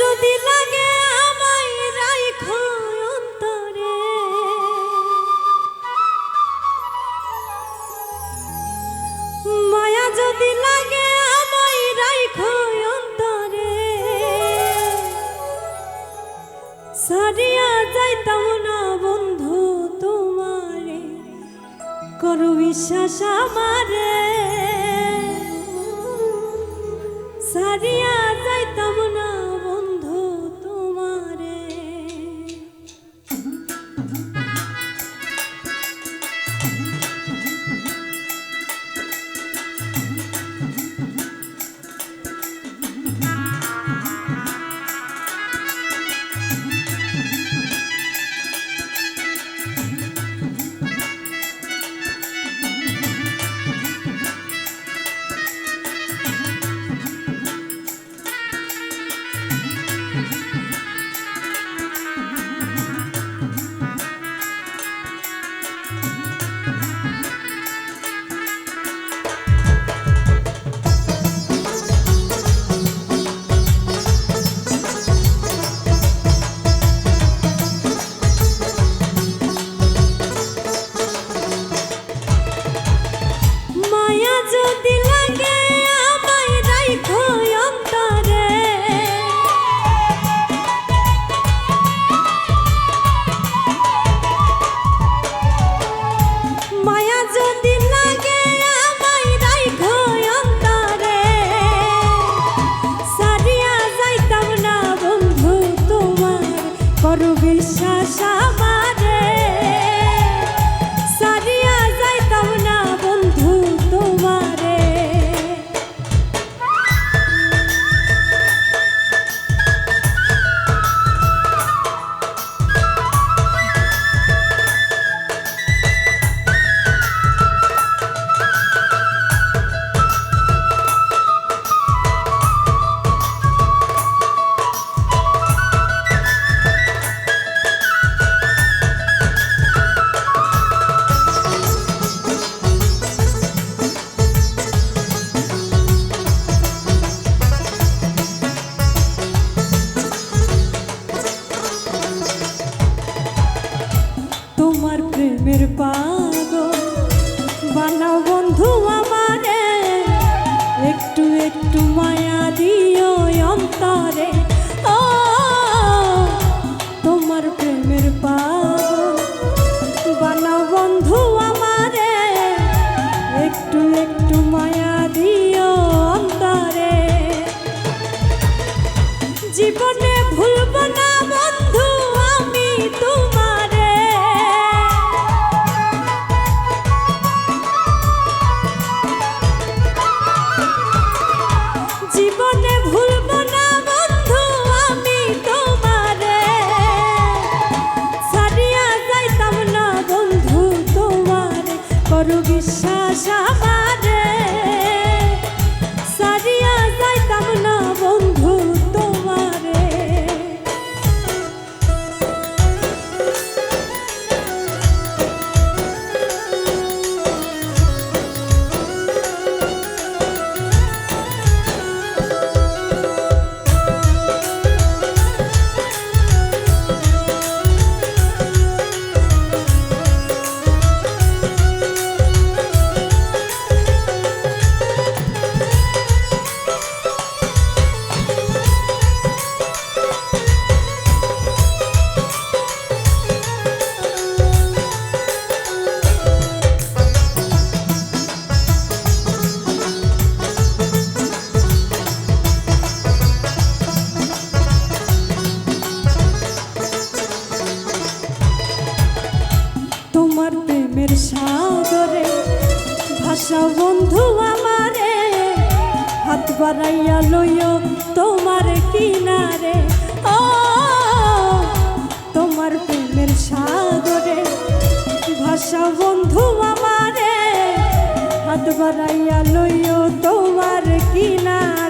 যদি লাগে আমায় রাইখো অন্তরে। মায়া যদি লাগে আমায় রাইখো অন্তরে। সারিয়া যাইতাম না বন্ধু তোমারে, করো বিশ্বাস আমারে। বানাইয়া লইও তোমার কিনারে। ও, তোমার প্রেমের সাগরে ভাষা বন্ধু আমারে। হাত বানাইয়া লইও তোমার কিনারে।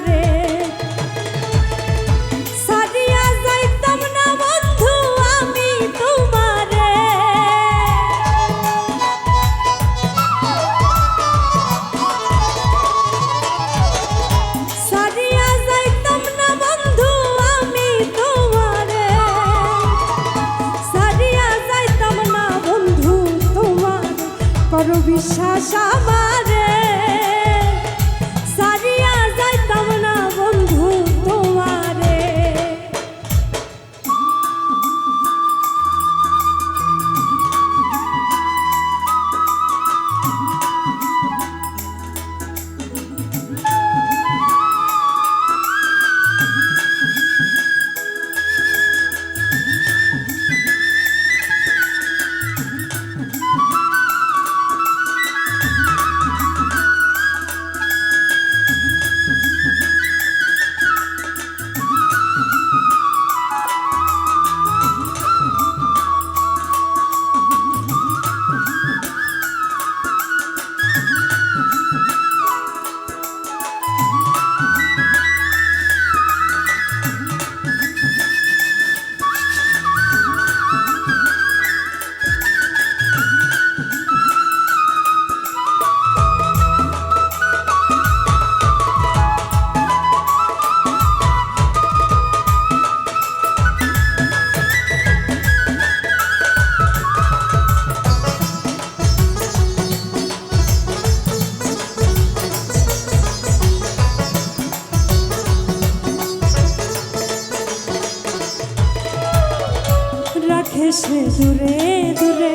সে দূরে দূরে।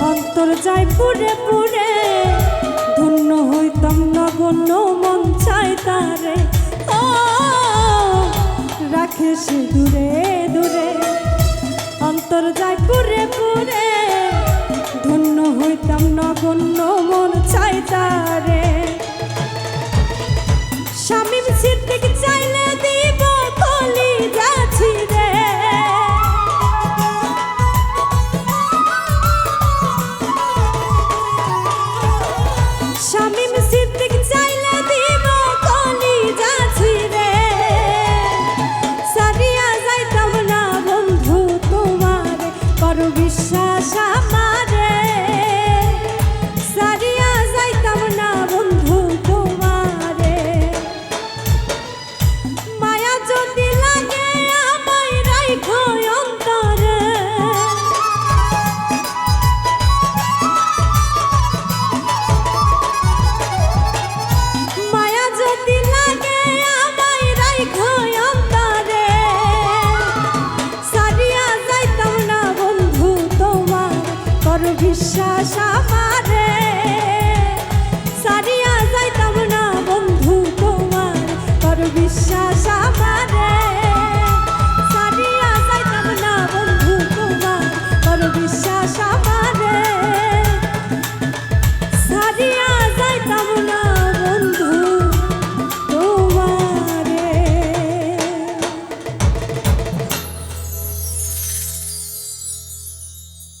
অন্তর যায় পুরে পুরে ধন্য হইতাম নগণ্য মন চাই তারে। ও, রাখে সে দূরে দূরে। অন্তর যায় পুরে পুরে ধন্য হইতাম নগণ্য মন চাই তারে।